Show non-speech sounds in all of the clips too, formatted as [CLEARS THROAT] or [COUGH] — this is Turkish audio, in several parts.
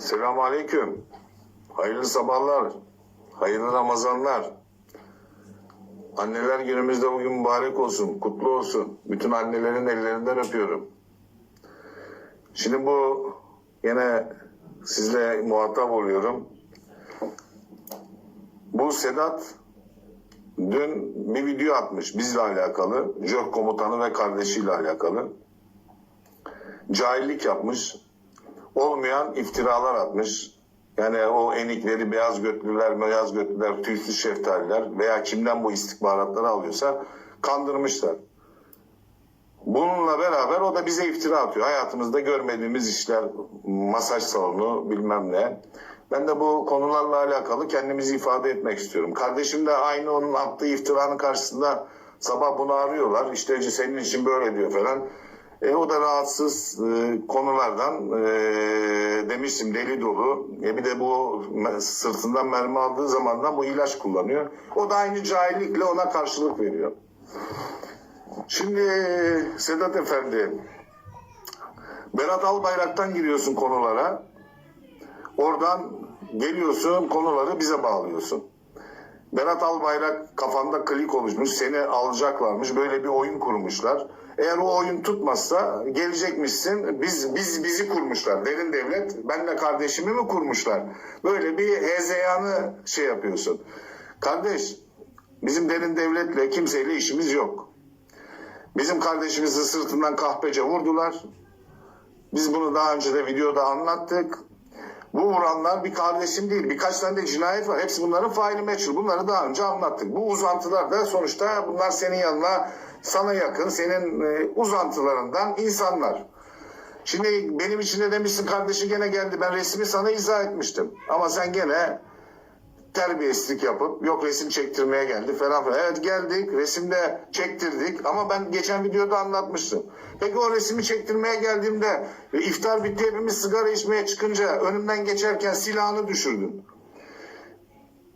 Selamun Aleyküm. Hayırlı sabahlar. Hayırlı Ramazanlar. Anneler günümüz de bugün mübarek olsun, kutlu olsun. Bütün annelerin ellerinden öpüyorum. Şimdi bu yine sizle muhatap oluyorum. Bu Sedat dün bir video atmış bizle alakalı. JÖK komutanı ve kardeşiyle alakalı. Cahillik yapmış olmayan iftiralar atmış. Yani o enikleri beyaz götlüler, beyaz götlüler, tüysüz şeftaliler veya kimden bu istihbaratları alıyorsa kandırmışlar. Bununla beraber o da bize iftira atıyor. Hayatımızda görmediğimiz işler, masaj salonu bilmem ne. Ben de bu konularla alakalı kendimizi ifade etmek istiyorum. Kardeşim de aynı onun attığı iftiranın karşısında sabah bunu arıyorlar. İşte senin için böyle diyor falan. E, o da rahatsız e, konulardan e, demiştim deli dolu. E, bir de bu sırtından mermi aldığı zamandan bu ilaç kullanıyor. O da aynı cahillikle ona karşılık veriyor. Şimdi Sedat Efendi, Berat Albayrak'tan giriyorsun konulara. Oradan geliyorsun konuları bize bağlıyorsun. Berat Albayrak kafanda klik oluşmuş, seni alacaklarmış, böyle bir oyun kurmuşlar. Eğer o oyun tutmazsa gelecekmişsin. Biz biz bizi kurmuşlar. Derin devlet benle kardeşimi mi kurmuşlar? Böyle bir hezeyanı şey yapıyorsun. Kardeş, bizim derin devletle kimseyle işimiz yok. Bizim kardeşimizi sırtından kahpece vurdular. Biz bunu daha önce de videoda anlattık. Bu vuranlar bir kardeşim değil. Birkaç tane de cinayet var. Hepsi bunların faili meçhul. Bunları daha önce anlattık. Bu uzantılar da sonuçta bunlar senin yanına sana yakın, senin e, uzantılarından insanlar. Şimdi benim için de demişsin kardeşi gene geldi. Ben resmi sana izah etmiştim. Ama sen gene terbiyesizlik yapıp yok resim çektirmeye geldi falan filan. Evet geldik resimde çektirdik ama ben geçen videoda anlatmıştım. Peki o resmi çektirmeye geldiğimde ve iftar bitti hepimiz sigara içmeye çıkınca önümden geçerken silahını düşürdün.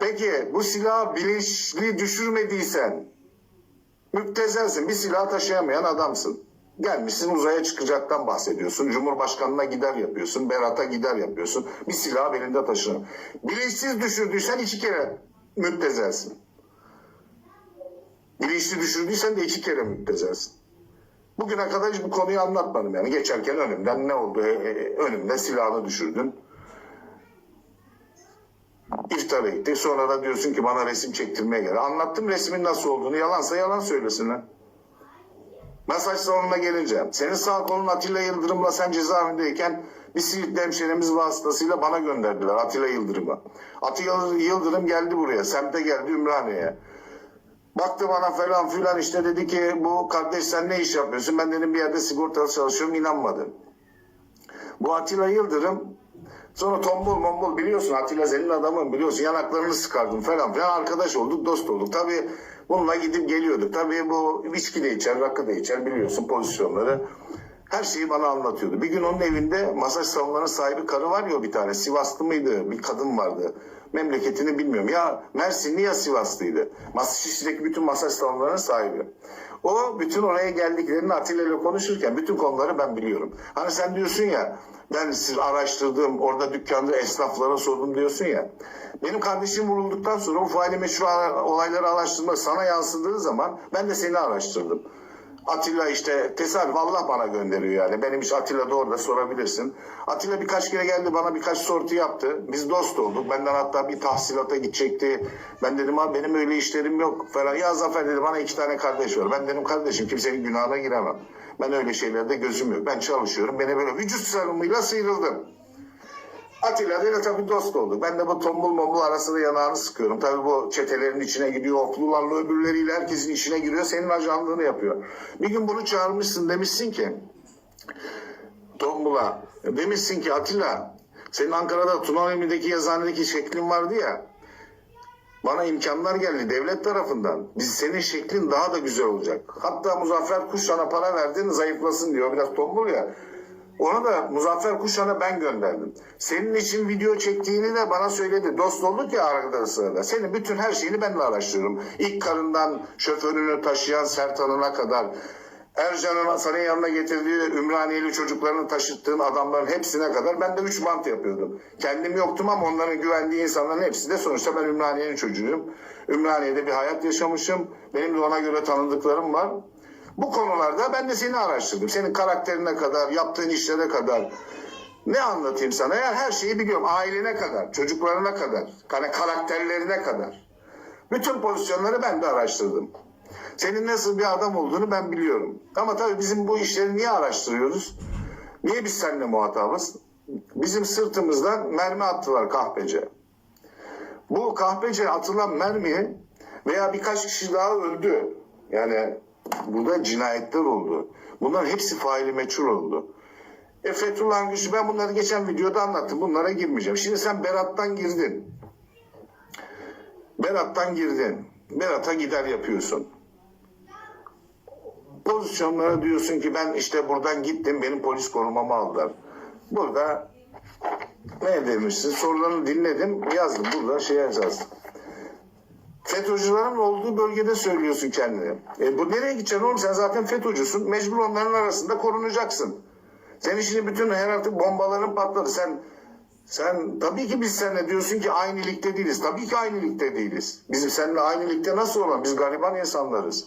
Peki bu silahı bilinçli düşürmediysen müptezelsin bir silah taşıyamayan adamsın. Gelmişsin uzaya çıkacaktan bahsediyorsun. Cumhurbaşkanına gider yapıyorsun. Berat'a gider yapıyorsun. Bir silah belinde taşına. Bilinçsiz düşürdüysen iki kere müptezelsin. Bilinçli düşürdüysen de iki kere müptezelsin. Bugüne kadar hiç bu konuyu anlatmadım yani. Geçerken önümden ne oldu? E, e, önümde silahını düşürdün. İftara gitti. Sonra da diyorsun ki bana resim çektirmeye gel. Anlattım resmin nasıl olduğunu. Yalansa yalan söylesinler. Mesaj salonuna gelince senin sağ kolun Atilla Yıldırım'la sen cezaevindeyken bir Siirtli hemşerimiz vasıtasıyla bana gönderdiler Atilla Yıldırım'a. Atilla Yıldırım geldi buraya, semte geldi Ümraniye'ye. Baktı bana falan filan işte dedi ki bu kardeş sen ne iş yapıyorsun? Ben dedim bir yerde sigortalı çalışıyorum inanmadı. Bu Atilla Yıldırım sonra tombul mombul biliyorsun Atilla senin adamın biliyorsun yanaklarını sıkardım falan filan arkadaş olduk dost olduk. Tabii bununla gidip geliyorduk. Tabii bu viski de içer rakı da içer biliyorsun pozisyonları. Her şeyi bana anlatıyordu. Bir gün onun evinde masaj salonlarının sahibi karı var ya bir tane. Sivaslı mıydı? Bir kadın vardı. Memleketini bilmiyorum. Ya Mersinli ya Sivaslıydı. Masaj Şişli'deki bütün masaj salonlarının sahibi. O bütün oraya geldiklerini Atilla ile konuşurken bütün konuları ben biliyorum. Hani sen diyorsun ya ben siz araştırdım orada dükkanda esnaflara sordum diyorsun ya. Benim kardeşim vurulduktan sonra bu faili meşru olayları araştırmak sana yansıdığı zaman ben de seni araştırdım. Atilla işte tesadüf Allah bana gönderiyor yani. Benim iş Atilla da orada sorabilirsin. Atilla birkaç kere geldi bana birkaç sortu yaptı. Biz dost olduk. Benden hatta bir tahsilata gidecekti. Ben dedim abi benim öyle işlerim yok falan. Ya Zafer dedi bana iki tane kardeş var. Ben dedim kardeşim kimsenin günahına giremem. Ben öyle şeylerde gözüm yok. Ben çalışıyorum. Beni böyle vücut sarımıyla sıyrıldım. Atilla ile tabii dost olduk. Ben de bu tombul mombul arasında yanağını sıkıyorum. Tabii bu çetelerin içine gidiyor. Oklularla öbürleriyle herkesin içine giriyor. Senin ajanlığını yapıyor. Bir gün bunu çağırmışsın demişsin ki Tombul'a demişsin ki Atilla senin Ankara'da Tunağımı'daki yazıhanedeki şeklin vardı ya bana imkanlar geldi devlet tarafından. Biz senin şeklin daha da güzel olacak. Hatta Muzaffer Kuşan'a para verdin zayıflasın diyor. Biraz tombul ya. Onu da Muzaffer Kuşan'a ben gönderdim. Senin için video çektiğini de bana söyledi. Dost olduk ya arada sırada. Senin bütün her şeyini ben de araştırıyorum. İlk karından şoförünü taşıyan Sertan'ına kadar Ercan'ın senin yanına getirdiği Ümraniyeli çocuklarını taşıttığın adamların hepsine kadar ben de 3 bant yapıyordum. Kendim yoktum ama onların güvendiği insanların hepsi de sonuçta ben Ümraniye'nin çocuğuyum. Ümraniye'de bir hayat yaşamışım. Benim de ona göre tanıdıklarım var. Bu konularda ben de seni araştırdım. Senin karakterine kadar, yaptığın işlere kadar. Ne anlatayım sana? Yani her şeyi biliyorum. Ailene kadar, çocuklarına kadar, hani karakterlerine kadar. Bütün pozisyonları ben de araştırdım. Senin nasıl bir adam olduğunu ben biliyorum. Ama tabii bizim bu işleri niye araştırıyoruz? Niye biz seninle muhatabız? Bizim sırtımızdan mermi attılar kahpece. Bu kahpece atılan mermi veya birkaç kişi daha öldü. Yani burada cinayetler oldu. Bunların hepsi faili meçhul oldu. E Fethullah Güçlü ben bunları geçen videoda anlattım. Bunlara girmeyeceğim. Şimdi sen Berat'tan girdin. Berat'tan girdin. Berat'a gider yapıyorsun. Pozisyonlara diyorsun ki ben işte buradan gittim benim polis korumamı aldılar. Burada ne demişsin? Sorularını dinledim yazdım. Burada şey yazdım. FETÖ'cülerin olduğu bölgede söylüyorsun kendini. E bu nereye gideceksin oğlum? Sen zaten FETÖ'cüsün. Mecbur onların arasında korunacaksın. Senin şimdi bütün her artık bombaların patladı. Sen sen tabii ki biz seninle diyorsun ki aynı ligde değiliz. Tabii ki aynı ligde değiliz. Bizim seninle aynı ligde nasıl olan? Biz gariban insanlarız.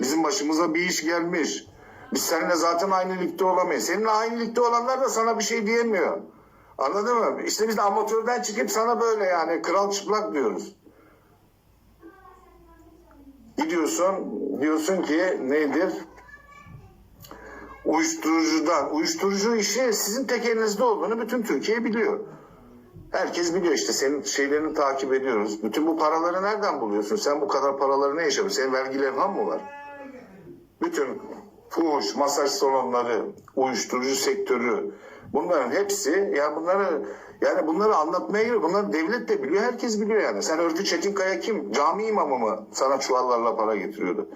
Bizim başımıza bir iş gelmiş. Biz seninle zaten aynı ligde olamayız. Seninle aynı ligde olanlar da sana bir şey diyemiyor. Anladın mı? İşte biz de amatörden çıkıp sana böyle yani kral çıplak diyoruz. Gidiyorsun diyorsun ki nedir? Uyuşturucudan. Uyuşturucu işi sizin tek elinizde olduğunu bütün Türkiye biliyor. Herkes biliyor işte senin şeylerini takip ediyoruz. Bütün bu paraları nereden buluyorsun? Sen bu kadar paraları ne yaşıyorsun? Senin vergilerin mı var? Bütün fuhuş, masaj salonları, uyuşturucu sektörü bunların hepsi yani bunları yani bunları anlatmaya gerek. Bunları devlet de biliyor, herkes biliyor yani. Sen Örgü Çetinkaya kim? Cami imamı mı sana çuvallarla para getiriyordu?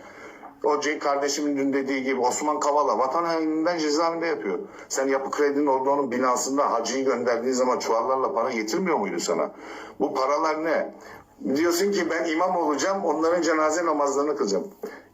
O kardeşimin dün dediği gibi Osman Kavala vatan haininden cezaevinde yapıyor. Sen yapı kredinin orada onun binasında hacıyı gönderdiğin zaman çuvallarla para getirmiyor muydu sana? Bu paralar ne? Diyorsun ki ben imam olacağım onların cenaze namazlarını kılacağım.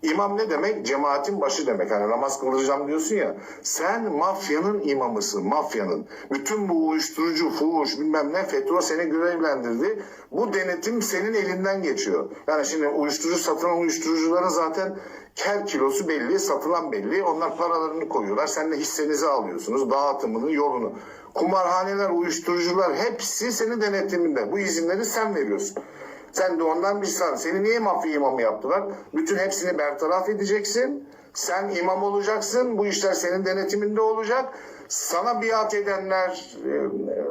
İmam ne demek? Cemaatin başı demek. Hani namaz kılacağım diyorsun ya. Sen mafyanın imamısın, mafyanın. Bütün bu uyuşturucu, fuhuş bilmem ne FETÖ seni görevlendirdi. Bu denetim senin elinden geçiyor. Yani şimdi uyuşturucu satılan uyuşturucuların zaten her kilosu belli, satılan belli. Onlar paralarını koyuyorlar. Sen de hissenizi alıyorsunuz, dağıtımını, yolunu. Kumarhaneler, uyuşturucular hepsi senin denetiminde. Bu izinleri sen veriyorsun. Sen de ondan bir san. Seni niye mafya imamı yaptılar? Bütün hepsini bertaraf edeceksin. Sen imam olacaksın. Bu işler senin denetiminde olacak. Sana biat edenler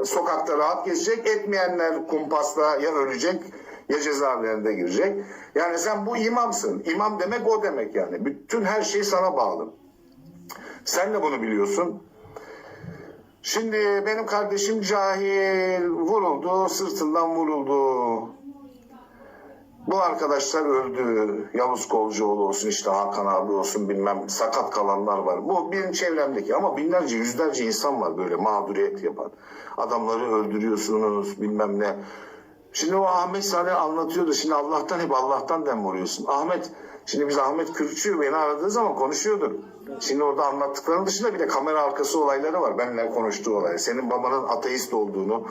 e, sokakta rahat gezecek. Etmeyenler kumpasla ya ölecek ya cezaevlerine girecek. Yani sen bu imamsın. İmam demek o demek yani. Bütün her şey sana bağlı. Sen de bunu biliyorsun. Şimdi benim kardeşim cahil vuruldu, sırtından vuruldu. Bu arkadaşlar öldü. Yavuz Kolcuoğlu olsun işte Hakan abi olsun bilmem sakat kalanlar var. Bu benim çevremdeki ama binlerce yüzlerce insan var böyle mağduriyet yapan. Adamları öldürüyorsunuz bilmem ne. Şimdi o Ahmet Salih anlatıyordu. Şimdi Allah'tan hep Allah'tan dem vuruyorsun. Ahmet, şimdi biz Ahmet Kürkçü beni aradığı zaman konuşuyordu. Şimdi orada anlattıklarının dışında bir de kamera arkası olayları var. Benimle konuştuğu olay. Senin babanın ateist olduğunu,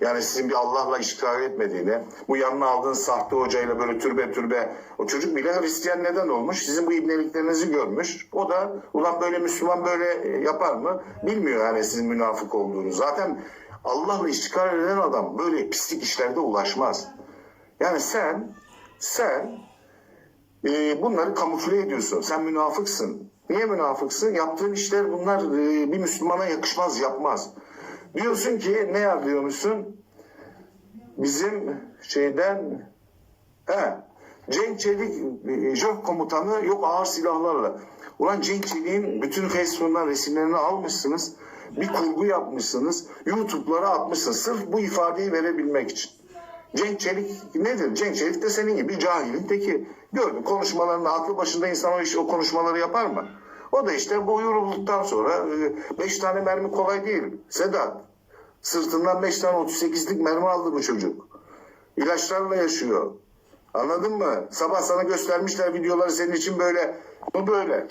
yani sizin bir Allah'la işgal etmediğini, bu yanına aldığın sahte hocayla böyle türbe türbe, o çocuk bile Hristiyan neden olmuş? Sizin bu ibneliklerinizi görmüş. O da ulan böyle Müslüman böyle yapar mı? Bilmiyor yani sizin münafık olduğunu. Zaten Allah'la işgal eden adam böyle pislik işlerde ulaşmaz. Yani sen, sen e, bunları kamufle ediyorsun. Sen münafıksın. Niye münafıksın? Yaptığın işler bunlar e, bir Müslümana yakışmaz, yapmaz. Diyorsun ki ne yapıyormuşsun? Bizim şeyden he, Cenk Çelik e, JÖK komutanı yok ağır silahlarla. Ulan Cenk Çelik'in bütün Facebook'tan resimlerini almışsınız. Bir kurgu yapmışsınız. YouTube'lara atmışsınız. Sırf bu ifadeyi verebilmek için. Cenk Çelik nedir? Cenk Çelik de senin gibi cahilin teki. Gördün konuşmalarında aklı başında insan o, iş, o konuşmaları yapar mı? O da işte bu yorulduktan sonra e, beş tane mermi kolay değil. Sedat sırtından beş tane 38'lik mermi aldı bu çocuk. İlaçlarla yaşıyor. Anladın mı? Sabah sana göstermişler videoları senin için böyle. Bu böyle.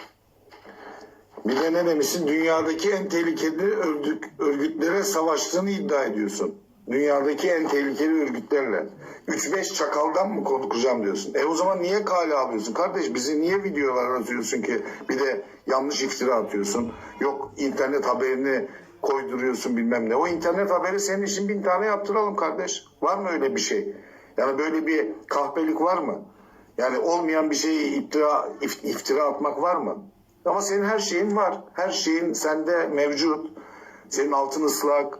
Bir de ne demişsin? Dünyadaki en tehlikeli örgüt, örgütlere savaştığını iddia ediyorsun. Dünyadaki en tehlikeli örgütlerle. 3-5 çakaldan mı korkacağım diyorsun. E o zaman niye kale alıyorsun? Kardeş bizi niye videolar atıyorsun ki bir de yanlış iftira atıyorsun. Yok internet haberini koyduruyorsun bilmem ne. O internet haberi senin için bin tane yaptıralım kardeş. Var mı öyle bir şey? Yani böyle bir kahpelik var mı? Yani olmayan bir şeyi iftira, if- iftira atmak var mı? Ama senin her şeyin var. Her şeyin sende mevcut. Senin altın ıslak.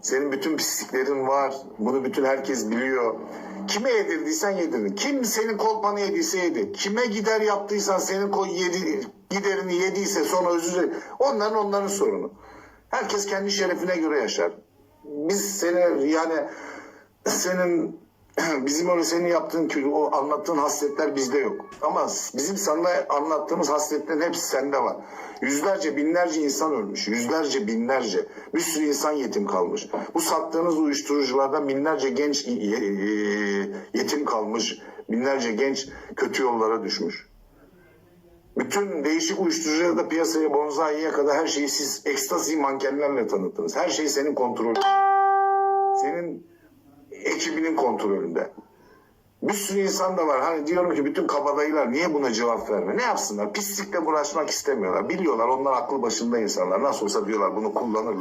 Senin bütün pisliklerin var. Bunu bütün herkes biliyor. Kime yedirdiysen yedirdin. Kim senin kolpanı yediyse yedi. Kime gider yaptıysan senin koy yedi, giderini yediyse sonra özür. Onların onların sorunu. Herkes kendi şerefine göre yaşar. Biz seni yani senin [CLEARS THROAT] bizim öyle senin yaptığın kül, o anlattığın hasletler bizde yok. Ama bizim sana anlattığımız hasletlerin hepsi sende var. Yüzlerce, binlerce insan ölmüş. Yüzlerce, binlerce. Bir sürü insan yetim kalmış. Bu sattığınız uyuşturuculardan binlerce genç yetim kalmış. Binlerce genç kötü yollara düşmüş. Bütün değişik uyuşturucuları da piyasaya bonzaiye kadar her şeyi siz ekstazi mankenlerle tanıttınız. Her şey senin kontrolün. Senin ekibinin kontrolünde. Bir sürü insan da var. Hani diyorum ki bütün kabadayılar niye buna cevap vermiyor? Ne yapsınlar? Pislikle uğraşmak istemiyorlar. Biliyorlar onlar aklı başında insanlar. Nasıl olsa diyorlar bunu kullanır.